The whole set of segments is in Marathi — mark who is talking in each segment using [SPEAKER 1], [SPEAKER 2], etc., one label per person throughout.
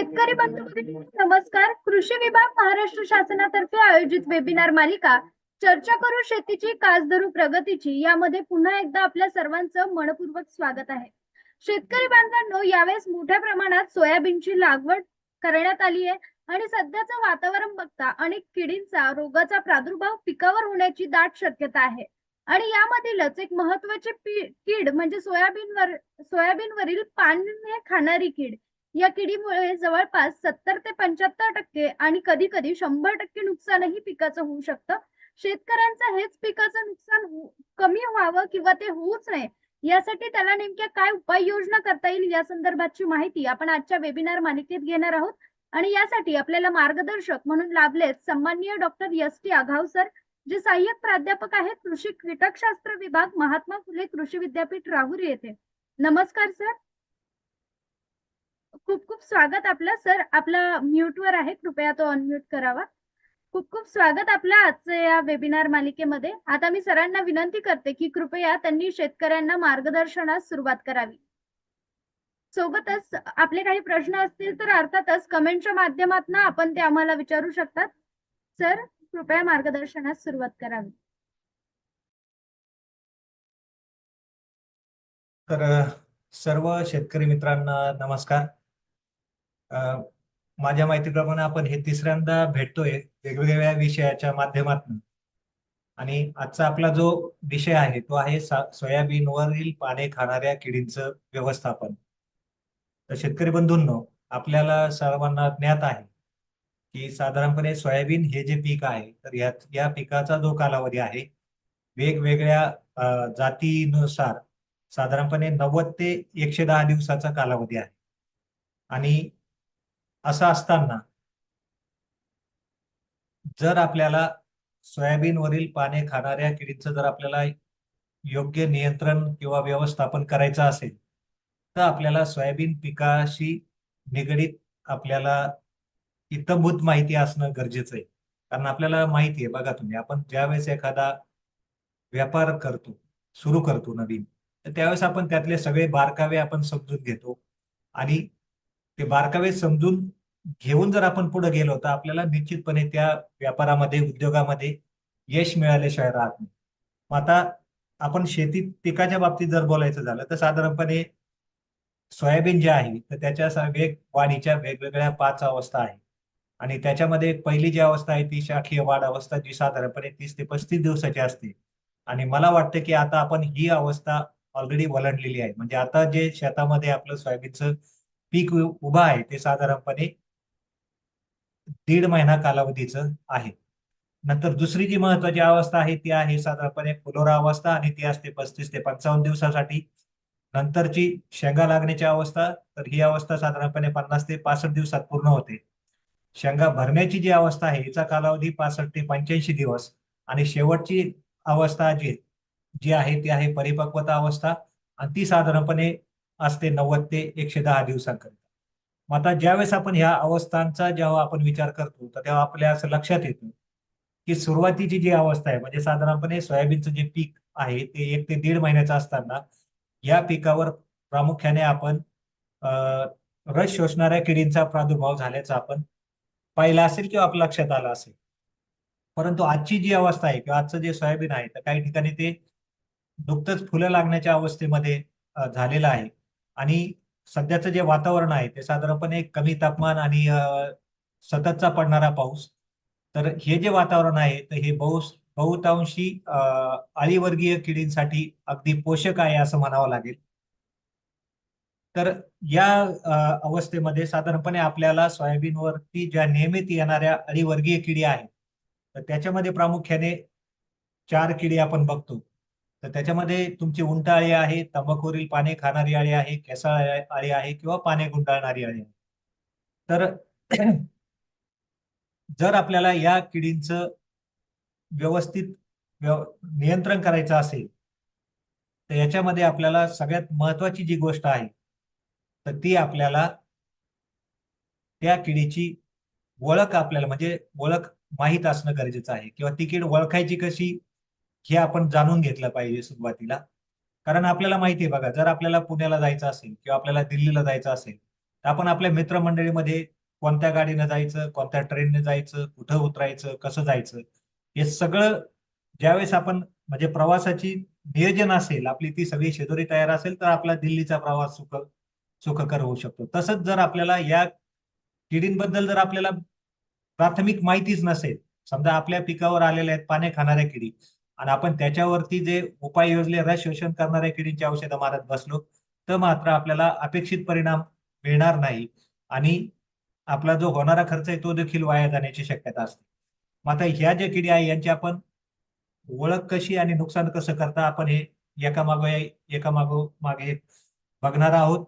[SPEAKER 1] शेतकरी बंधू नमस्कार. कृषी विभाग महाराष्ट्र शासनातर्फे आयोजित वेबिनार मालिका चर्चा करू शेतीची कास धरू प्रगतीची यामध्ये पुन्हा एकदा आपल्या सर्वांचं मनपूर्वक स्वागत आहे. शेतकरी बांधवांनो यावेळेस मोठ्या प्रमाणात सोयाबीनची लागवड करण्यात आली आहे आणि सध्याचं वातावरण बघता अनेक किडींचा रोगाचा प्रादुर्भाव पिकावर होण्याची दाट शक्यता आहे. आणि यामधीलच एक महत्वाची कीड म्हणजे सोयाबीनवर सोयाबीनवरील पाने खाणारी कीड या किडीमुळे जवळपास सत्तर ते पंच्याहत्तर टक्के आणि कधी कधी शंभर टक्के नुकसानही पिकाचं होऊ शकतं. शेतकऱ्यांचं हेच पिकाचं नुकसान कमी व्हावं किंवा ते होऊच नये यासाठी त्याला नेमक्या काय उपाययोजना करता येईल या संदर्भातची माहिती आपण आजच्या वेबिनार मालिकेत घेणार आहोत. आणि यासाठी आपल्याला मार्गदर्शक म्हणून लाभलेत सन्माननीय doctor S T Aghav sir जे सहाय्यक प्राध्यापक आहेत कृषी कीटकशास्त्र विभाग महात्मा फुले कृषी विद्यापीठ राहुरी येथे. नमस्कार सर. खूप खूप स्वागत आपलं. सर आपला म्यूट वर आहे. कृपया तो अनम्यूट करावा. खूप खूप स्वागत आपलं आजच्या या वेबिनार मालिकेमध्ये. आता मी सरांना विनंती करते की कृपया त्यांनी शेतकऱ्यांना मार्गदर्शनास सुरुवात करावी. सोबतच आपले काही प्रश्न असतील तर अर्थातच कमेंटच्या माध्यमातून आपण ते आम्हाला विचारू शकतात. सर कृपया मार्गदर्शनास सुरुवात करावी.
[SPEAKER 2] तर सर्व शेतकरी मित्रांना नमस्कार. माझ्या माहितीप्रमाणे आपण हे तिसऱ्यांदा भेटतोय वेगवेगळ्या विषयाच्या माध्यमातून. आणि आजचा आपला जो विषय आहे तो आहे सा- सोयाबीनवरील पाने खाणाऱ्या किडींचं व्यवस्थापन. तर शेतकरी बंधूंनो आपल्याला सर्वांना ज्ञात आहे की साधारणपणे सोयाबीन हे जे पीक आहे तर या या पिकाचा जो कालावधी आहे वेगवेगळ्या जातीनुसार साधारणपणे नव्वद ते एकशे दहा दिवसाचा कालावधी आहे. आणि असं असताना जर आपल्याला सोयाबीनवरील पाने खाणाऱ्या किडींचं जर आपल्याला योग्य नियंत्रण किंवा व्यवस्थापन करायचं असेल तर आपल्याला सोयाबीन पिकाशी निगडीत आपल्याला इतंभूत माहिती असणं गरजेचं आहे. कारण आपल्याला माहिती आहे बघा तुम्ही आपण ज्यावेळेस एखादा व्यापार करतो सुरू करतो नवीन तर त्यावेळेस आपण त्यातले सगळे बारकावे आपण समजून घेतो आणि ते बारकावे समजून घेऊन जर आपण पुढे गेलो तर आपल्याला निश्चितपणे त्या व्यापारामध्ये उद्योगामध्ये यश मिळाल्याशिवाय राहत नाही. मग आता आपण शेती पिकाच्या बाबतीत जर बोलायचं झालं तर साधारणपणे सोयाबीन जे आहे तर त्याच्या वेग वाढीच्या वेगवेगळ्या पाच अवस्था आहे आणि त्याच्यामध्ये पहिली जी अवस्था आहे ती शाखीय वाढ अवस्था जी साधारणपणे तीस ते पस्तीस दिवसाची असते. आणि मला वाटतं की आता आपण ही अवस्था ऑलरेडी वलंडलेली आहे. म्हणजे आता जे शेतामध्ये आपलं सोयाबीनचं पीक उभा उभं आहे ते साधारणपणे दीड महिना कालावधीचं आहे. नंतर दुसरी जी महत्वाची अवस्था आहे ती आहे साधारणपणे फुलोरा अवस्था आणि ती असते पस्तीस ते पंचावन्न दिवसासाठी. नंतरची शेंगा लागण्याची अवस्था तर ही अवस्था साधारणपणे पन्नास ते पासष्ट दिवसात पूर्ण होते. शेंगा भरण्याची जी अवस्था आहे हिचा कालावधी पासष्ट ते पंच्याऐंशी दिवस. आणि शेवटची अवस्था जी जी आहे ती आहे परिपक्वता अवस्था. आणि ती साधारणपणे असते नव्वद ते एकशे दहा दिवसांकरिता. मग आता ज्यावेळेस आपण ह्या अवस्थांचा जेव्हा आपण विचार करतो तर तेव्हा आपल्या असं लक्षात येतं की सुरुवातीची जी अवस्था आहे म्हणजे साधारणपणे सोयाबीनचं जे पीक आहे ते एक ते दीड महिन्याचं असताना या पिकावर प्रामुख्याने आपण रस शोषणाऱ्या किडींचा प्रादुर्भाव झाल्याचा आपण पाहिला असेल किंवा आपल्या लक्षात आलं असेल. परंतु आजची जी अवस्था आहे किंवा आजचं जे सोयाबीन आहे तर काही ठिकाणी ते नुकतंच फुलं लागण्याच्या अवस्थेमध्ये झालेलं आहे. आणि सध्याचं जे वातावरण आहे ते साधारणपणे कमी तापमान आणि सततचा पडणारा पाऊस. तर हे जे वातावरण आहे तर हे बहुतांशी अळीवर्गीय किडींसाठी अगदी पोषक आहे असं म्हणावं लागेल. तर या अवस्थेमध्ये साधारणपणे आपल्याला सोयाबीनवरती ज्या नियमित येणाऱ्या अळीवर्गीय किडी आहेत तर त्याच्यामध्ये प्रामुख्याने चार किडी आपण बघतो. तर त्याच्यामध्ये तुमची उंट अळी आहे तंबाखूवरील पाने खाणारी अळी आहे केसाळ अळी आहे किंवा पाने गुंडाळणारी अळी आहे. तर जर आपल्याला या किडींचं व्यवस्थित व्यव- नियंत्रण करायचं असेल तर याच्यामध्ये आपल्याला सगळ्यात महत्वाची जी गोष्ट आहे तर ती आपल्याला त्या किडीची ओळख आपल्याला म्हणजे ओळख माहीत असणं गरजेचं आहे किंवा ती कीड ओळखायची कशी हे आपण जाणून घेतलं पाहिजे सुरुवातीला. कारण आपल्याला माहिती आहे बघा जर आपल्याला पुण्याला जायचं असेल किंवा आपल्याला दिल्लीला जायचं असेल तर आपण आपल्या मित्रमंडळीमध्ये कोणत्या गाडीनं जायचं कोणत्या ट्रेनने जायचं कुठं उतरायचं कसं जायचं हे सगळं ज्यावेळेस आपण म्हणजे प्रवासाची नियोजन असेल आपली ती सगळी शेजोरी तयार असेल तर आपला दिल्लीचा प्रवास सुख सुखकर होऊ शकतो. तसंच जर आपल्याला या किडींबद्दल जर आपल्याला प्राथमिक माहितीच नसेल समजा आपल्या पिकावर आलेल्या आहेत पाने खाणाऱ्या किडी आणि आपण त्याच्यावरती जे उपाय योजले रस शोषण करणाऱ्या किडींची औषधं मारत बसलो तर मात्र आपल्याला अपेक्षित परिणाम मिळणार नाही. आणि आपला जो होणारा खर्च आहे तो देखील वाया जाण्याची शक्यता असते. मग आता ह्या ज्या किडी आहे यांची आपण ओळख कशी आणि नुकसान कसं करता आपण हे एका मागो एका मागो मागे बघणार आहोत.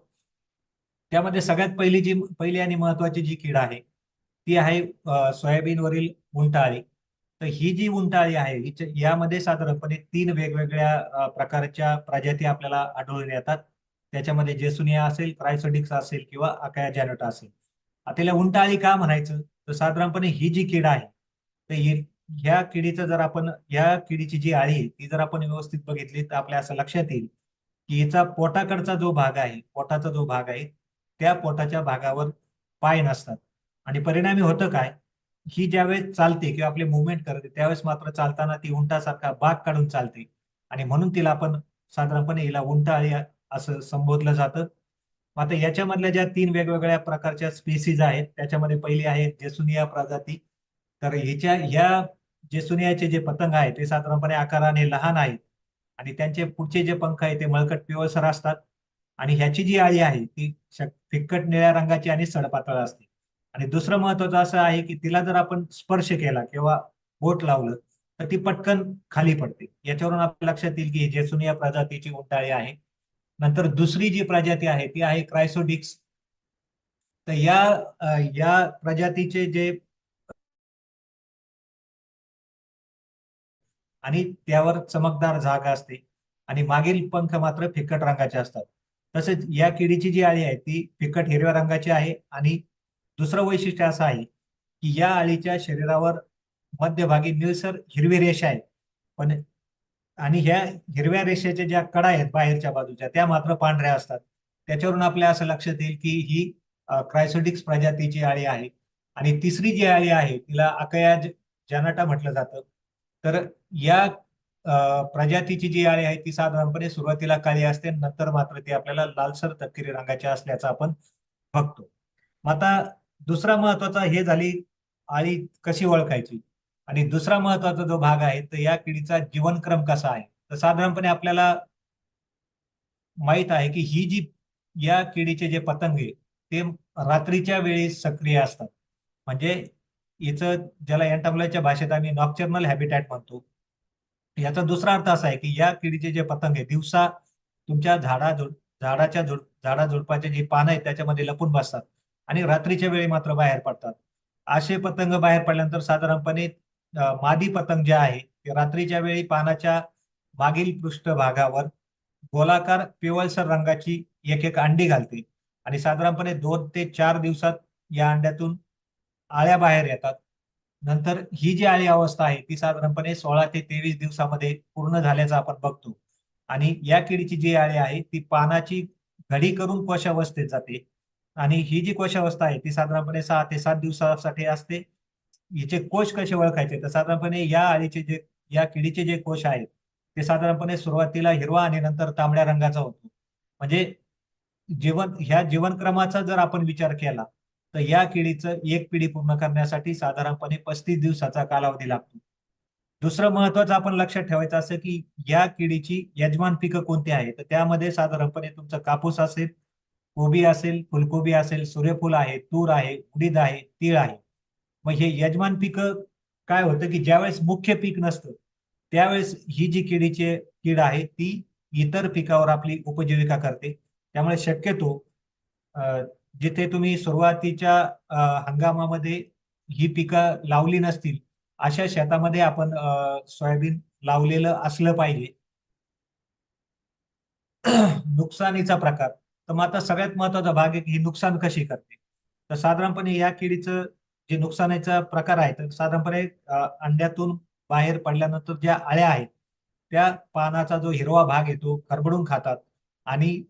[SPEAKER 2] त्यामध्ये सगळ्यात पहिली जी पहिली आणि महत्वाची जी कीड आहे ती आहे सोयाबीनवरील उंटाळी. तर ही जी उंटाळी आहे हिच्या- यामध्ये साधारणपणे तीन वेगवेगळ्या प्रकारच्या प्रजाती आपल्याला आढळून येतात. त्याच्यामध्ये जेसुनिया असेल क्रायसोडिक्स असेल किंवा अकाया जॅनोटा असेल. आता याला उंटाळी का म्हणायचं? तर साधारणपणे ही जी कीड आहे तर ह्या किडीचं जर आपण ह्या किडीची जी आळी आहे ती जर आपण व्यवस्थित बघितली तर आपल्या असं लक्षात येईल की हिचा पोटाकडचा जो भाग आहे पोटाचा जो भाग आहे त्या पोटाच्या भागावर पाय नसतात. आणि परिणामी होतं काय? ही ज्यावेळेस चालते किंवा आपले मुवमेंट करते त्यावेळेस मात्र चालताना ती उंटासारखा बाग काढून चालते. आणि म्हणून तिला आपण साधारणपणे हिला उंटाळी असं संबोधलं जातं. आता याच्यामधल्या ज्या तीन वेगवेगळ्या प्रकारच्या स्पेसीज आहेत त्याच्यामध्ये पहिली आहे जेसुनिया प्रजाती. तर ह्याच्या या जेसुनियाचे जे पतंग आहेत ते साधारणपणे आकाराने लहान आहेत. आणि त्यांचे पुढचे जे पंख आहेत ते मळकट पिवळसर असतात. आणि ह्याची जी आळी आहे ती फिक्कट निळ्या रंगाची आणि सडपातळ असते. आणि दुसरं महत्वाचं असं आहे की तिला जर आपण स्पर्श केला किंवा बोट लावलं तर ती पटकन खाली पडते. याच्यावरून आपल्या लक्षात येईल की जेसून जेसुनिया प्रजातीची उंटाळी आहे. नंतर दुसरी जी प्रजाती आहे ती आहे क्रायसोडिक्स. तर या या प्रजातीचे जे आणि त्यावर चमकदार झाग असते आणि मागील पंख मात्र फिकट रंगाचे असतात. तसेच या किडीची जी आळी आहे ती फिकट हिरव्या रंगाची आहे आणि दुसरं वैशिष्ट्य असं आहे की या अळीच्या शरीरावर मध्यभागी निळसर हिरवी रेषा आहे. पण आणि ह्या हिरव्या रेषेच्या ज्या कडा आहेत बाहेरच्या बाजूच्या त्या मात्र पांढऱ्या असतात. त्याच्यावरून आपल्या असं लक्षात येईल की ही क्रायसोडिक्स प्रजातीची आळी आहे. आणि तिसरी जी आळी आहे तिला अकया जनाटा म्हटलं जातं. तर या प्रजातीची जी आळी आहे ती साधारणपणे सुरुवातीला काळी असते नंतर मात्र ती आपल्याला लालसर तपकिरी रंगाची असल्याचं आपण बघतो. आता दुसरा महत्त्वाचा हे झाली आळी कशी ओळखायची? आणि दुसरा महत्त्वाचा जो भाग आहे तर या किडीचा जीवनक्रम कसा आहे? तर साधारणपणे आपल्याला माहीत आहे की ही जी या किडीचे जे पतंग आहे ते रात्रीच्या वेळी सक्रिय असतात. म्हणजे याचं ज्याला एंटामुलाच्या भाषेत आम्ही नॉक्चर्नल हॅबिटॅट म्हणतो. याचा दुसरा अर्थ असा आहे की या किडीचे जे पतंग आहे दिवसा तुमच्या झाडा झाडाच्या झुड झाडा झुडपाचे जे पानं आहेत त्याच्यामध्ये लपून बसतात. आणि रात्रीच्या वेळी मात्र बाहेर पडतात. असे पतंग बाहेर पडल्यानंतर साधारणपणे मादी पतंग जे आहे ते रात्रीच्या वेळी पानाच्या मागील पृष्ठभागावर गोलाकार पिवळसर रंगाची एक एक अंडी घालते. आणि साधारणपणे दोन ते चार दिवसात या अंड्यातून आळ्या बाहेर येतात. नंतर ही जी आळी अवस्था आहे ती साधारणपणे सोळा ते तेवीस दिवसामध्ये पूर्ण झाल्याचं आपण बघतो. आणि या किडीची जी आळी आहे ती पानाची घडी करून कोशावस्थेत जाते. आणि ही जी कोशावस्था आहे ती साधारणपणे सहा ते सात दिवसासाठी असते. हिचे कोश कसे ओळखायचे? तर साधारणपणे या आळीचे जे या किडीचे जे कोश आहेत ते साधारणपणे सुरुवातीला हिरवा आणि नंतर तांबड्या रंगाचा होतो. म्हणजे जीवन ह्या जीवनक्रमाचा जर आपण विचार केला तर या किडीचं एक पिढी पूर्ण करण्यासाठी साधारणपणे पस्तीस दिवसाचा कालावधी लागतो. दुसरं महत्वाचं आपण लक्षात ठेवायचं असं की या किडीची यजमान पिकं कोणती आहे तर त्यामध्ये साधारणपणे तुमचं कापूस असेल कोबी असेल फुलकोबी असेल सूर्यफूल आहे तूर आहे उडीद आहे तीळ आहे. मग हे यजमान पिकं काय होतं की ज्यावेळेस मुख्य पीक नसतं त्यावेळेस ही जी किडीची कीड आहे ती इतर पिकावर आपली उपजीविका करते. त्यामुळे शक्यतो अं, जिथे तुम्ही सुरुवातीच्या हंगामामध्ये ही पिकं लावली नसतील अशा शेतामध्ये आपण अं, सोयाबीन लावलेलं असलं पाहिजे. नुकसानीचा प्रकार. तर मग आता सगळ्यात महत्त्वाचा भाग आहे की ही नुकसान कशी करते? तर साधारणपणे या किडीचं जे नुकसानीचा प्रकार आहे तर साधारणपणे अंड्यातून बाहेर पडल्यानंतर ज्या आळ्या आहेत त्या पानाचा जो हिरवा भाग आहे तो खरबडून खातात. आणि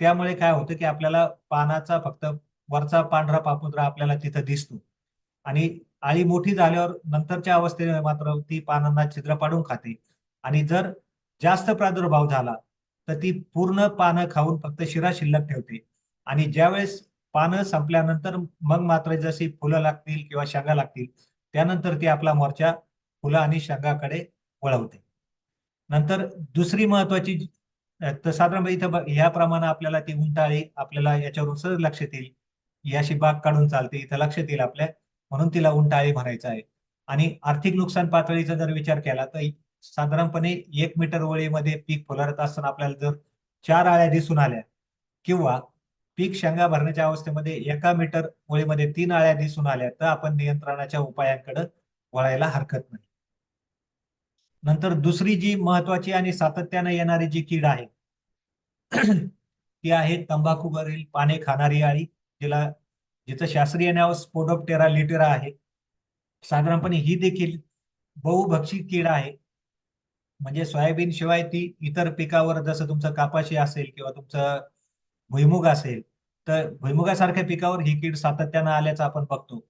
[SPEAKER 2] त्यामुळे काय होतं की आपल्याला पानाचा फक्त वरचा पांढरा पापुद्रा आपल्याला तिथं दिसतो. आणि आळी मोठी झाल्यावर नंतरच्या अवस्थेने मात्र ती पानांना छिद्र पाडून खाते. आणि जर जास्त प्रादुर्भाव झाला तर ती पूर्ण पानं खाऊन फक्त शिरा शिल्लक ठेवते. आणि ज्यावेळेस पानं संपल्यानंतर मग मात्र जशी फुलं लागतील किंवा शेंगा लागतील त्यानंतर ती आपला मोर्चा फुलं आणि शेंगाकडे वळवते. नंतर दुसरी महत्वाची तर साधारण इथं बघ- याप्रमाणे आपल्याला ती उंटाळी आपल्याला याच्यावरून सहज लक्षात येईल याशी बाग काढून चालते इथं लक्षात येईल आपल्या म्हणून तिला उंटाळी म्हणायचं आहे. आणि आर्थिक नुकसान पातळीचा जर विचार केला तर साधारणपणे एक मीटर ओळीमध्ये पीक फुलरत असताना आपल्याला जर चार आळ्या दिसून आल्या किंवा पीक शेंगा भरण्याच्या अवस्थेमध्ये एका मीटर ओळीमध्ये तीन आळ्या दिसून आल्या तर आपण नियंत्रणाच्या उपायांकडे वळायला हरकत नाही. नंतर दुसरी जी महत्वाची आणि सातत्याने येणारी जी कीड आहे ती आहे तंबाखूवरील पाने खाणारी आळी जिला जिचं शास्त्रीय नाव स्पोडोप्टेरा लिटेरा आहे. साधारणपणे ही देखील बहुभक्षी कीड आहे. म्हणजे सोयाबीन शिवाय ती इतर पिकावर जसं तुमचं कापाशी असेल किंवा तुमचं भुईमुग असेल तर भुईमुगासारख्या पिकावर ही कीड सातत्यानं आल्याचं आपण बघतो.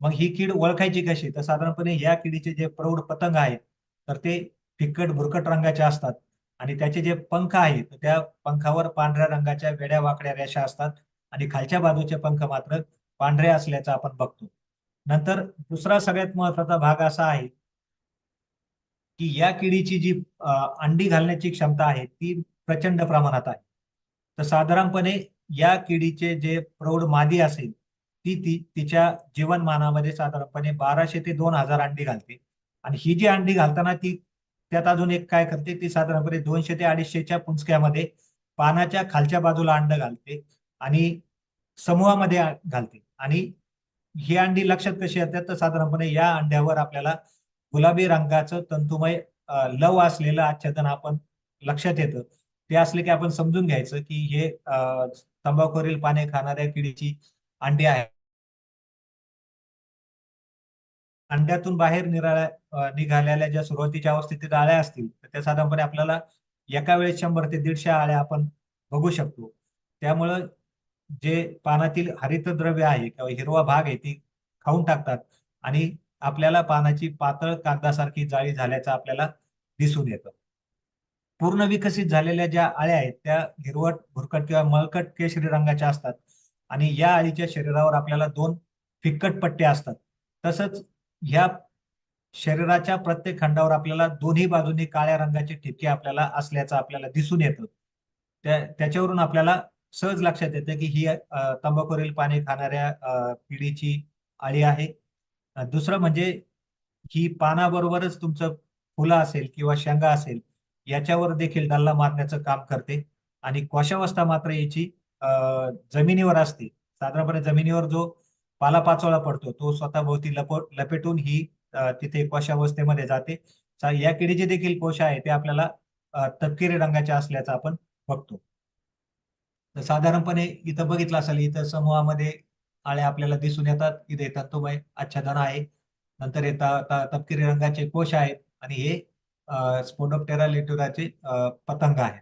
[SPEAKER 2] मग ही कीड ओळखायची कशी? तर साधारणपणे या किडीचे जे प्रौढ पतंग आहेत तर ते फिकट भुरकट रंगाचे असतात आणि त्याचे जे पंख आहेत त्या पंखावर पांढऱ्या रंगाच्या वेड्या वाकड्या रेषा असतात आणि खालच्या बाजूचे पंख मात्र पांढरे असल्याचं आपण बघतो. नंतर दुसरा सगळ्यात महत्त्वाचा भाग असा आहे की या किडीची जी अंडी घालण्याची क्षमता आहे ती प्रचंड प्रमाणात आहे. तर साधारणपणे या किडीचे जे प्रौढ मादी असेल ती ती तिच्या जीवनमानामध्ये साधारणपणे बाराशे ते दोन हजार अंडी घालते. आणि ही जी अंडी घालताना ती त्यात अजून एक काय करते ती साधारणपणे दोनशे ते अडीचशेच्या पुंजक्यामध्ये पानाच्या खालच्या बाजूला अंड घालते आणि समूहामध्ये घालते. आणि ही अंडी लक्षात कशी येतात तर साधारणपणे या अंड्यावर आपल्याला गुलाबी रंगाचं तंतुमय लव असलेलं आच्छादन आपण लक्षात येतं. ते असले की आपण समजून घ्यायचं की हे तंबाखूवरील पाने खाणाऱ्या किडीची अंडी आहे. अंड्यातून बाहेर निराळ्या निघालेल्या ज्या सुरुवातीच्या अवस्थेतील आळ्या असतील तर त्या साधारणपणे आपल्याला एका वेळेस शंभर ते दीडशे आळ्या आपण बघू शकतो. त्यामुळं जे पानातील हरितद्रव्य आहे किंवा हिरवा भाग आहे ती खाऊन टाकतात. आणि आपल्याला पानाची पातळ कागदासारखी जाळी झाल्याचं आपल्याला दिसून येतं. पूर्ण विकसित झालेल्या ज्या आळ्या आहेत त्या हिरवट भुरकट किंवा मळकट केशरी रंगाच्या असतात आणि या आळीच्या शरीरावर आपल्याला दोन फिक्कट पट्टे असतात. तसंच ह्या शरीराच्या प्रत्येक खंडावर आपल्याला दोन्ही बाजूनी काळ्या रंगाचे ठिपके आपल्याला असल्याचं आपल्याला दिसून येतं. त्या त्याच्यावरून आपल्याला सहज लक्षात येतं की ही अ, तंबाखूवरील खाणाऱ्या पिढीची आळी आहे. दुसरं म्हणजे ही पानाबरोबरच तुमचं फुलं असेल किंवा शेंगा असेल याच्यावर देखील डल्ला मारण्याचं काम करते. आणि कोशावस्था मात्र याची जमिनीवर असते. साधारणपणे जमिनीवर जो पालापाचोळा पडतो तो स्वतःभोवती लपट लपेटून ही तिथे क्वाशावस्थेमध्ये जाते. या किडीचे देखील कोश आहे ते आपल्याला तपकिरी रंगाचे असल्याचं आपण बघतो. तर साधारणपणे इथं बघितलं असेल इथं समूहामध्ये आळ्या आपल्याला दिसून येतात इथे तंतुमय आच्छादन आहे. नंतर हे तपकिरी रंगाचे कोश आहेत आणि हे स्पोडोप्टेरा लेटुराचे पतंग आहेत.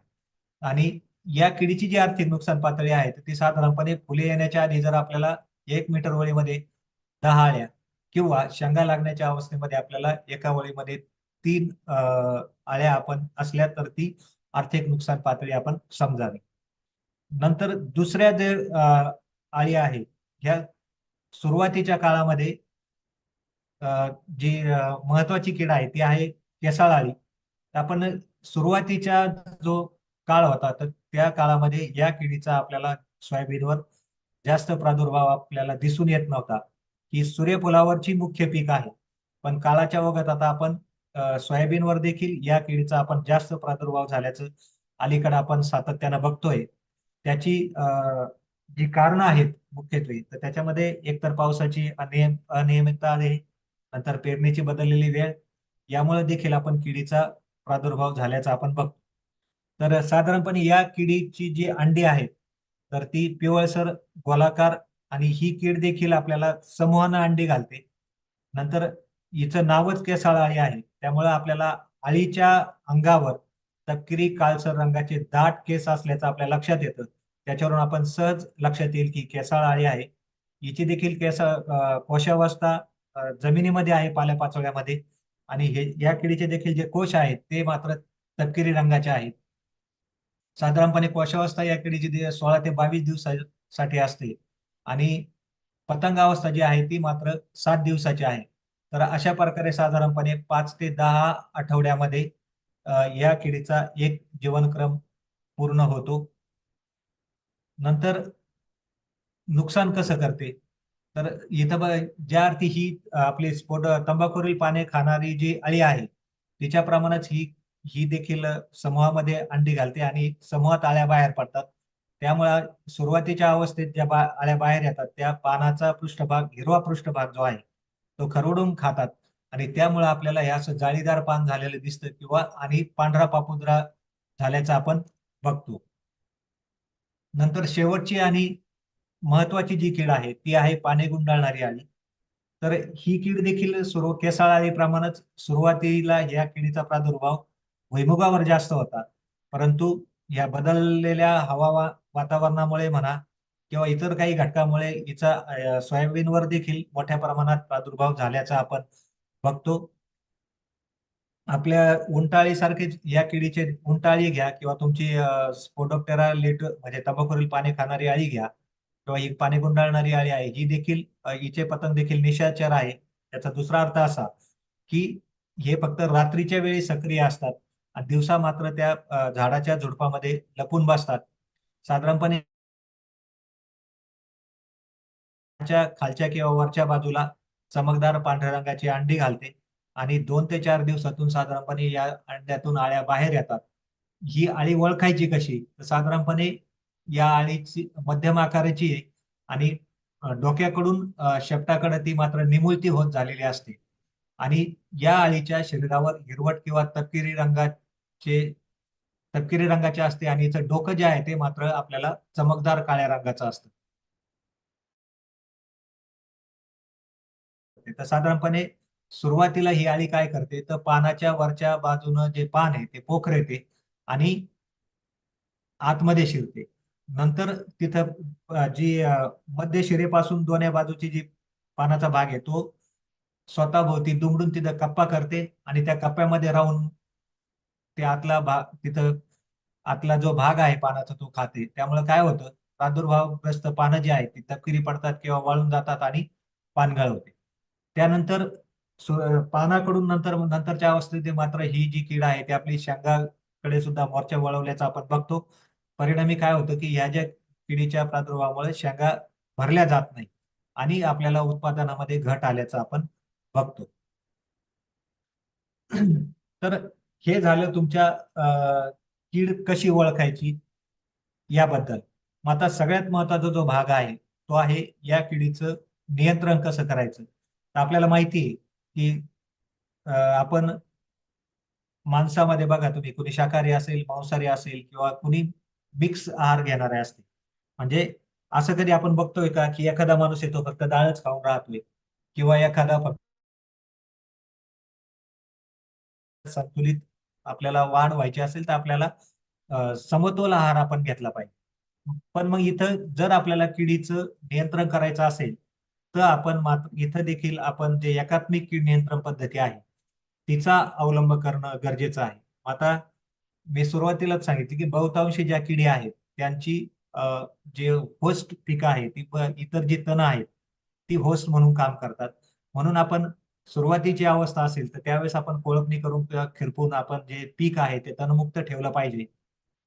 [SPEAKER 2] आणि या किडीची जी आर्थिक नुकसान पातळी आहे ती साधारणपणे फुले येण्याच्या आधी जर आपल्याला एक मीटर वळीमध्ये दहा आळ्या किंवा शेंगा लागण्याच्या अवस्थेमध्ये आपल्याला एका वळीमध्ये तीन आळ्या आपण असल्या तर ती आर्थिक नुकसान पातळी आपण समजावी. नंतर दुसऱ्या जे आळी आहे ह्या सुरुवातीच्या काळामध्ये जी महत्वाची कीड आहे ती आहे केसाळाळी आपण सुरुवातीचा जो काळ होता तर त्या काळामध्ये या किडीचा आपल्याला सोयाबीनवर जास्त प्रादुर्भाव आपल्याला दिसून येत नव्हता ही सूर्यफुलावरची मुख्य पीक आहे. पण काळाच्या ओघात आता आपण सोयाबीनवर देखील या किडीचा आपण जास्त प्रादुर्भाव झाल्याचं अलीकडे आपण सातत्यानं बघतोय. त्याची जी कारणं आहेत मुख्यत्वे तर त्याच्यामध्ये एकतर पावसाची अनियम अनियमितता आहे नंतर पेरणीची बदललेली वेळ यामुळे देखील आपण किडीचा प्रादुर्भाव झाल्याचा आपण बघतो. तर साधारणपणे या किडीची जी अंडी आहेत तर ती पिवळसर गोलाकार आणि ही कीड देखील आपल्याला समूहानं अंडी घालते. नंतर हिचं नावच केसाळ आळी आहे त्यामुळे आपल्याला आळीच्या अंगावर तपकिरी काळसर रंगाचे दाट केस असल्याचं आपल्या लक्षात येतं. त्याच्यावरून आपण सहज लक्षात येईल की केसाळ आळी आहे. हिची देखील केस कोशावस्था जमिनीमध्ये आहे पाल्यापाचोळ्यामध्ये आणि हे या किडीचे देखील जे कोश आहेत ते मात्र तपकिरी रंगाचे आहेत. साधारणपणे कोशावस्था या किडीची सोळा ते बावीस दिवसासाठी असते. आणि पतंगावस्था जी आहे ती मात्र सात दिवसाची आहे. तर अशा प्रकारे साधारणपणे पाच ते दहा आठवड्यामध्ये या किडीचा एक जीवनक्रम पूर्ण होतो. नंतर नुकसान कसं करते? तर इथं ज्या अर्थी ही आपली स्फोट तंबाखूवरील पाने खाणारी जी अळी आहे तिच्याप्रमाणेच ही ही देखील समूहामध्ये अंडी घालते आणि समूहात आळ्या बाहेर पडतात. त्यामुळे सुरुवातीच्या अवस्थेत ज्या बा आळ्या बाहेर येतात त्या पानाचा पृष्ठभाग हिरवा पृष्ठभाग जो आहे तो खरवडून खातात. आणि त्यामुळे आपल्याला हे असं जाळीदार पान झालेलं दिसतं किंवा आणि पांढरा पापुद्रा झाल्याचं आपण बघतो. नंतर शेवटची आणि महत्वाची जी कीड आहे ती आहे पाने गुंडाळणारी अळी तर ही कीड देखील सुरू केसाळ अळीप्रमाणेच सुरुवातीला या किडीचा प्रादुर्भाव भुईमुगावर जास्त होता. परंतु या बदललेल्या हवा वातावरणामुळे म्हणा किंवा इतर काही घटकामुळे हिचा सोयाबीनवर देखील मोठ्या प्रमाणात प्रादुर्भाव झाल्याचा आपण बघतो. आपल्या उंटाळी सारखेच या किडीचे उंटाळी घ्या किंवा तुमची स्पोडोप्टेरा लेट म्हणजे तंबाखूरील पाने खाणारी अळी घ्या किंवा ही पाने गुंडाळणारी अळी आहे. ही देखील हिचे पतंग देखील निशाचर आहे. त्याचा दुसरा अर्थ असा की हे फक्त रात्रीच्या वेळी सक्रिय असतात आणि दिवसा मात्र त्या झाडाच्या झुडपामध्ये लपून बसतात. साधारणपणे खालच्या किंवा वरच्या बाजूला चमकदार पांढऱ्या रंगाची अंडी घालते. आणि दोन ते चार दिवसातून साधारणपणे या अंड्यातून आळ्या बाहेर येतात. ही आळी ओळखायची कशी? तर साधारणपणे या आळीची मध्यम आकाराची आहे आणि डोक्याकडून शेपटाकडे ती मात्र निमुळती होत झालेली असते. आणि या अळीच्या शरीरावर हिरवट किंवा तपकिरी रंगाचे तपकिरी रंगाचे असते आणि याचं डोकं जे आहे ते मात्र आपल्याला चमकदार काळ्या रंगाचं असतं. तर साधारणपणे सुरुवातीला ही आळी काय करते? तर पानाच्या वरच्या बाजूनं जे पान आहे ते पोखरेते आणि आतमध्ये शिरते. नंतर तिथं जी मध्य शिरेपासून दोन्ही बाजूची जी पानाचा भाग आहे तो स्वतःभोवती दुमडून तिथं कप्पा करते आणि त्या कप्प्यामध्ये राहून ते आतला भाग तिथं आतला जो भाग आहे पानाचा तो खाते. त्यामुळे काय होतं? प्रादुर्भावग्रस्त पानं जी आहेत ती तपकिरी पडतात किंवा वाळून जातात आणि पानगळ होते त्यानंतर पानाकडून नंतर नंतरच्या अवस्थेत मात्र ही जी कीड आहे ती आपली शेंगाकडे सुद्धा मोर्चा वळवल्याचा आपण बघतो. परिणामी काय होतं की ह्या ज्या किडीच्या प्रादुर्भावामुळे शेंगा भरल्या जात नाही आणि आपल्याला उत्पादनामध्ये घट आल्याचं आपण बघतो. तर हे झालं तुमच्या अं, कीड कशी ओळखायची? याबद्दल. मग आता सगळ्यात महत्त्वाचा जो भाग आहे तो आहे या किडीचं नियंत्रण कसं करायचं? तर आपल्याला माहिती आहे की अं, आपण माणसामध्ये बघा तुम्ही कुणी शाकाहारी असेल मांसाहारी असेल किंवा कुणी मिक्स आहार घेणारे असते म्हणजे असं कधी आपण बघतोय का की एखादा माणूस येतो फक्त डाळच खाऊन राहतोय किंवा एखादा फक्त संतुलित आपल्याला वाढ व्हायची असेल तर आपल्याला समतोल आहार आपण घेतला पाहिजे. पण मग इथं जर आपल्याला किडीचं नियंत्रण करायचं असेल तर आपण मात्र इथं देखील आपण जे एकात्मिक कीड नियंत्रण पद्धती आहे तिचा अवलंब करणं गरजेचं आहे. आता मी सुरुवातीलाच सांगितले की बहुतांशी ज्या किडी आहेत त्यांची अं, जे होस्ट पिकं आहे ती इतर जी तण आहेत ती होस्ट म्हणून काम करतात. म्हणून आपण सुरुवातीची अवस्था असेल तर त्यावेळेस आपण कोळपणी करून किंवा खिरपून आपण जे पीक आहे ते तणमुक्त ठेवलं पाहिजे.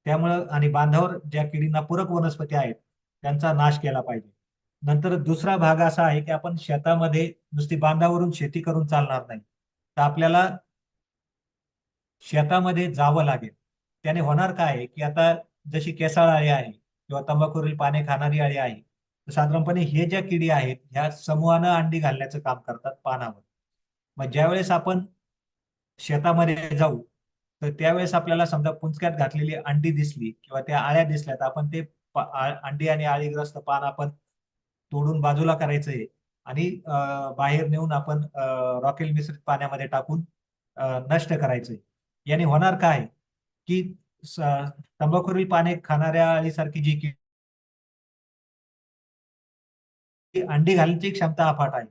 [SPEAKER 2] त्यामुळं आणि बांधावर ज्या किडींना पूरक वनस्पती आहेत त्यांचा नाश केला पाहिजे. नंतर दुसरा भाग असा आहे की आपण शेतामध्ये नुसती बांधावरून शेती करून चालणार नाही. तर आपल्याला शेतामध्ये जावं लागेल. त्याने होणार काय आहे की आता जशी केसाळ आळी आहे किंवा तंबाखूरील पाने खाणारी आळी आहे तर साधारणपणे हे ज्या किडी आहेत ह्या समूहानं अंडी घालण्याचं काम करतात पानावर. मग ज्यावेळेस आपण शेतामध्ये जाऊ तर त्यावेळेस आपल्याला समजा पुंचक्यात घातलेली अंडी दिसली किंवा त्या आळ्या दिसल्या तर आपण ते अंडी आणि आळीग्रस्त पान आपण तोडून बाजूला करायचंय. आणि अं, बाहेर नेऊन आपण रॉकेल मिश्रित पाण्यामध्ये टाकून नष्ट करायचंय. याने होणार काय? की तंबाखूरील पाने खाणाऱ्या अळीसारखी जी की ती अंडी घालण्याची क्षमता अफाट आहे.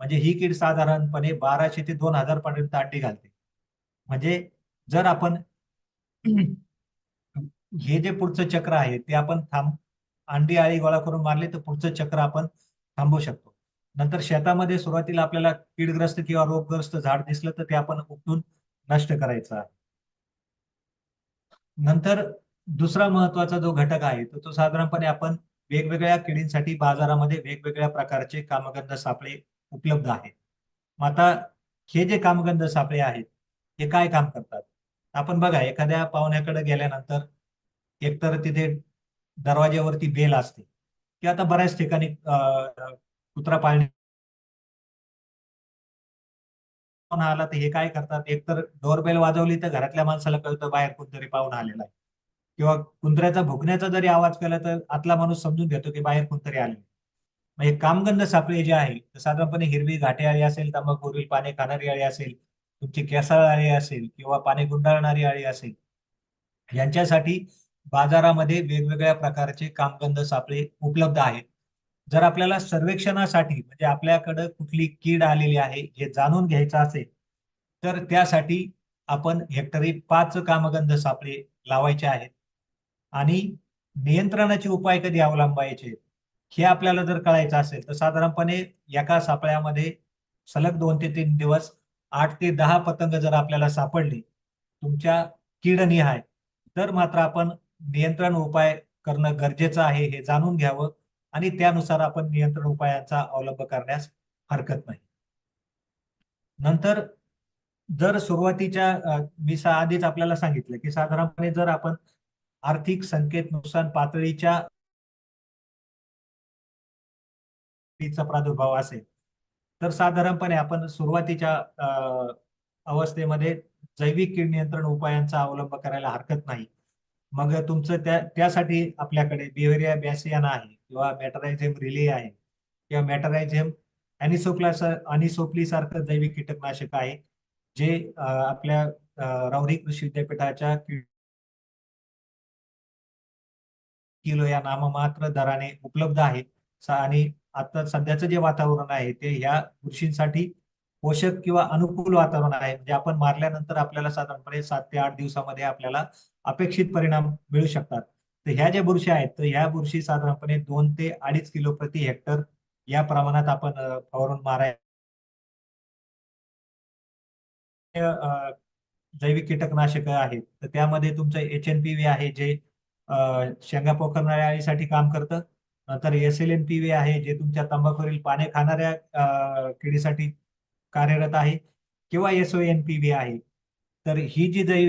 [SPEAKER 2] म्हणजे ही कीड साधारणपणे बाराशे ते दोन हजार पर्यंत अंडी घालते. म्हणजे जर आपण हे जे पुढचं चक्र आहे ते आपण थांब अंडी आळी गोळा करून मारले तर पुढचं चक्र आपण थांबवू शकतो. नंतर शेतामध्ये सुरुवातीला आपल्याला कीडग्रस्त किंवा रोगग्रस्त झाड दिसलं तर ते आपण उपटून नष्ट करायचं आहे. नंतर दुसरा महत्त्वाचा जो घटक आहे तो साधारणपणे आपण वेगवेगळ्या किडींसाठी बाजारामध्ये वेगवेगळ्या प्रकारचे कामगंध सापळे उपलब्ध आहेत. मग आता हे जे कामगंध सापळे आहेत हे काय काम करतात? आपण बघा एखाद्या पाहुण्याकडे गेल्यानंतर एकतर तिथे दरवाज्यावरती बेल असते. की आता बऱ्याच ठिकाणी कुत्रा पाळणे आला तर हे काय करतात? एकतर डोरबेल वाजवली तर घरातल्या माणसाला कळतं बाहेर कोणतरी पाहून आलेला आहे. किंवा कुत्र्याचा भुकण्याचा जरी आवाज केला तर आतला माणूस समजून घेतो की बाहेर कोणतरी आले म्हणजे कामगंध सापळे जे आहे तर साधारणपणे हिरवी घाटे आळी असेल तंबाखूरील पाने खाणारी आळी असेल तुमची केसाळ आळी असेल किंवा पाने गुंडाळणारी आळी असेल यांच्यासाठी बाजारामध्ये वेगवेगळ्या प्रकारचे कामगंध सापळे उपलब्ध आहेत. जर आपल्याला सर्वेक्षणासाठी म्हणजे आपल्याकडं कुठली कीड आलेली आहे हे जाणून घ्यायचं असेल तर त्यासाठी आपण हेक्टरी पाच कामगंध सापळे लावायचे आहेत. आणि नियंत्रणाचे उपाय कधी अवलंबायचे हे आपल्याला जर कळायचं असेल तर साधारणपणे एका सापळ्यामध्ये सलग दोन ते तीन दिवस आठ ते दहा पतंग जर आपल्याला सापडले तुमच्या कीडनिहाय तर मात्र आपण नियंत्रण उपाय करणं गरजेचं आहे हे जाणून घ्यावं आणि त्यानुसार आपण नियंत्रण उपायांचा अवलंब करण्यास हरकत नाही. नंतर जर सुरुवातीच्या मी आधीच आपल्याला सांगितलं की साधारणपणे जर आपण आर्थिक संकेत नुकसान पातळीच्या प्रादुर्भाव असेल तर साधारणपणे आपण सुरुवातीच्या अवस्थेमध्ये जैविक कीड नियंत्रण उपायांचा अवलंब करायला हरकत नाही. मग तुमचं त्या त्यासाठी आपल्याकडे बिहेरिया बॅसियाना आहे किंवा मॅटरायझेम रिले आहे किंवा मॅटरायझेम अॅनिसोप्लास अनिसोपली सारखं जैविक कीटकनाशक आहे जे आपल्या रौरी कृषी विद्यापीठाच्या किलो या नाममात्र दराने उपलब्ध आहे. आणि आता सध्याचं जे वातावरण आहे ते ह्या बुरशींसाठी पोषक किंवा अनुकूल वातावरण आहे म्हणजे आपण मारल्यानंतर आपल्याला साधारणपणे म्हणजे सात ते आठ दिवसामध्ये आपल्याला अपेक्षित परिणाम मिळू शकतात. तर ह्या ज्या बुरशी आहेत तर ह्या बुरशी साधारणपणे दोन ते अडीच किलो प्रति हेक्टर या प्रमाणात आपण फवारून माराय जैविक कीटकनाशक आहेत. तर त्यामध्ये तुमचं एच एन पी व्ही आहे जे शेंगा पोखरणाऱ्या अळीसाठी काम करतं. नंतर S L N P V आहे जे तुमच्या तंबाखूवरील पाने खाणाऱ्या अ, किडीसाठी कार्यरत आहे किंवा एसओ एन पी व्ही आहे तर ही जी जै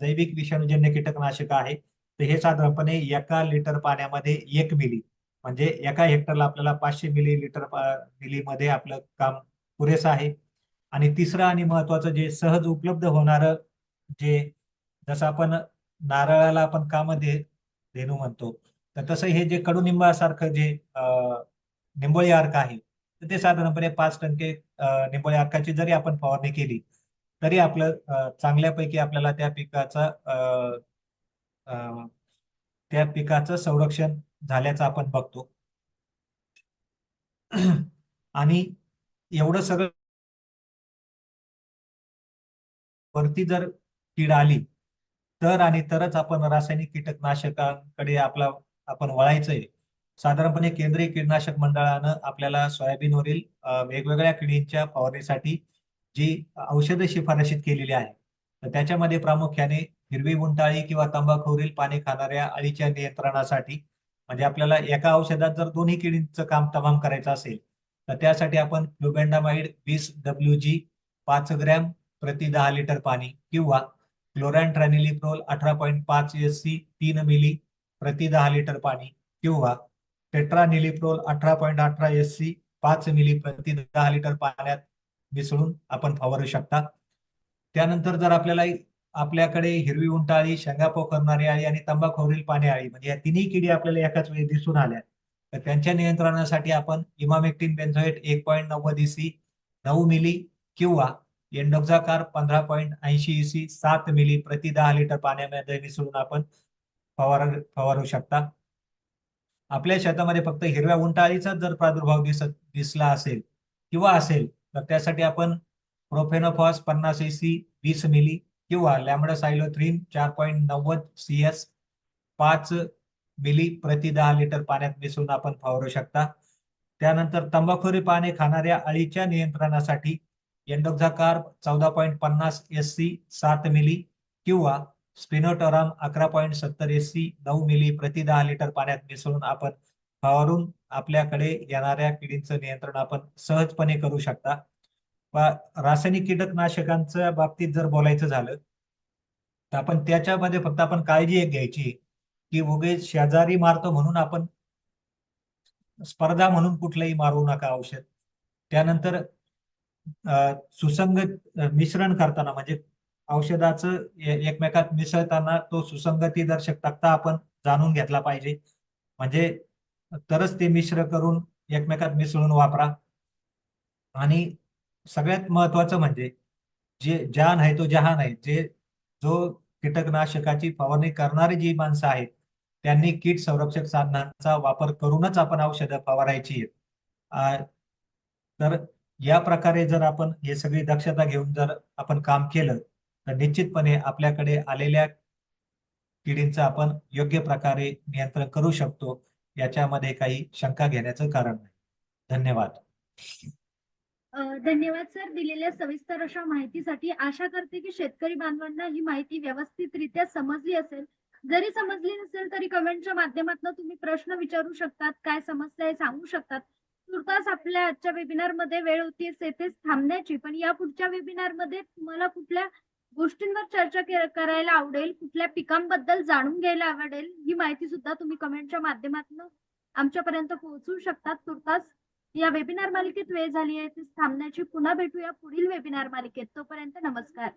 [SPEAKER 2] जैविक विषाणूजन्य कीटकनाशक आहे तर हे साधारणपणे एका लिटर पाण्यामध्ये एक मिली म्हणजे एका हेक्टरला आपल्याला पाचशे मिली लिटर मिलीमध्ये आपलं काम पुरेसं आहे. आणि तिसरं आणि महत्वाचं जे सहज उपलब्ध होणारं जे जसं आपण नारळाला आपण कामध्ये धेनू म्हणतो तर तसं हे जे कडुनिंबासारखं जे अं, निंबोळी अर्क आहे तर ते साधारणपणे पाच टक्के अं, निंबोळी अर्काची जरी आपण फवारणी केली तरी आपलं चांगल्यापैकी आपल्याला त्या पिकाचा अं, त्या पिकाचं संरक्षण झाल्याचं आपण बघतो. आणि एवढं सगळं वरती जर कीड आली तर आणि तरच आपण रासायनिक कीटकनाशकांकडे आपला आपण वळायचंय साधारणपणे केंद्रीय कीटनाशक मंडळानं आपल्याला सोयाबीनवरील वेगवेगळ्या किडींच्या फवारणीसाठी जी औषधं शिफारशीत केलेली आहे तर त्याच्यामध्ये प्रामुख्याने हिरवी उंटाळी किंवा तंबाखूवरील पाने खाणाऱ्या अळीच्या नियंत्रणासाठी म्हणजे आपल्याला एका औषधात जर दोन्ही किडींचं काम तमाम करायचं असेल तर त्यासाठी आपण फ्लुबेंडामाइड वीस डब्ल्यू जी पाच ग्रॅम प्रति दहा लिटर पाणी किंवा क्लोरॅन्ट्रॅनिलिप्रोल अठरा पॉईंट पाच एस सी तीन मिली प्रति दहा लिटर पाणी किंवा टेट्रा निलिप्रोल अठरा पॉईंट अठरा एस सी पाच मिली प्रति दहा लिटर पाण्यात मिसळून आपण फवारू शकता. त्यानंतर जर आपल्याला आपल्याकडे हिरवी उंटाळी शेंगापो करणारी आळी आणि तंबाखूवरील पाणी आळी म्हणजे या तिन्ही किडी आपल्याला एकाच वेळी दिसून आल्या तर त्यांच्या नियंत्रणासाठी आपण इमामेक्टिन बेन्झोएट एक पॉईंट नव्वद इसी नऊ मिली किंवा एंडोक्झाकार पंधरा पॉईंट ऐंशी इसी सात मिली प्रति दहा लिटर पाण्यामध्ये मिसळून आपण फवार फवारू शकता. आपल्या शेतामध्ये फक्त हिरव्या उंटाळीचाच जर प्रादुर्भाव दिसत दिसला असेल किंवा असेल तर त्यासाठी आपण प्रोफेनोफॉस पन्नास एसी वीस मिली किंवा लॅमडासायलोथ्रीन चार पॉईंट नव्वद सी एस पाच मिली प्रति दहा लिटर पाण्यात मिसळून आपण फवारू शकता. त्यानंतर तंबाखुरी पाने खाणाऱ्या अळीच्या नियंत्रणासाठी एंडोक्झाकार्ब चौदा पॉईंट पन्नास एस सी सात मिली किंवा स्पिनोटोराम अकरा पॉईंट सत्तर एस सी नऊ मिली प्रति दहा लिटर पाण्यात मिसळून आपण फवारून आपल्याकडे येणाऱ्या किडींचं नियंत्रण आपण सहजपणे करू शकता. रासायनिक कीटकनाशकांच्या बाबतीत जर बोलायचं झालं तर आपण त्याच्यामध्ये फक्त आपण काळजी एक घ्यायची की उगे शेजारी मारतो म्हणून आपण स्पर्धा म्हणून कुठलंही मारू नका औषध. त्यानंतर अ, सुसंगत मिश्रण करताना म्हणजे औषधाचं एकमेकात मिसळताना तो सुसंगती दर्शक तक्ता आपण जाणून घेतला पाहिजे. म्हणजे तरच ते मिश्र करून एकमेकात मिसळून वापरा. आणि सगळ्यात महत्वाचं म्हणजे जे जान आहे तो जहान आहे. जे जो कीटकनाशकाची फवारणी करणारी जी माणसं आहेत त्यांनी कीट संरक्षक साधनांचा वापर करूनच आपण औषधं फवारायची आहेत. तर या प्रकारे जर आपण हे सगळी दक्षता घेऊन जर आपण काम केलं तर निश्चितपणे आपल्याकडे आलेल्या किडींचं आपण योग्य प्रकारे नियंत्रण करू शकतो याच्यामध्ये काही शंका घेण्याचं कारण नाही. धन्यवाद.
[SPEAKER 1] धन्यवाद सर दिलेल्या सविस्तर अशा माहितीसाठी. आशा करते की शेतकरी बांधवांना ही माहिती व्यवस्थितरित्या समजली असेल. जरी समजली नसेल तरी कमेंटच्या माध्यमातून तुम्ही प्रश्न विचारू शकतात काय समस्या आहे सांगू शकतात. तुर्तास आपल्या आजच्या वेबिनारमध्ये वेळ होती येथेच थांबण्याची. पण या पुढच्या वेबिनारमध्ये तुम्हाला कुठल्या गोष्टींवर चर्चा करायला आवडेल कुठल्या पिकांबद्दल जाणून घ्यायला आवडेल ही माहिती सुद्धा तुम्ही कमेंटच्या माध्यमातून आमच्यापर्यंत पोहोचवू शकतात. तुर्तास या वेबिनार मालिकेत वेळ झाली आहे ती थांबण्याची पुन्हा भेटूया पुढील वेबिनार मालिकेत. तोपर्यंत नमस्कार.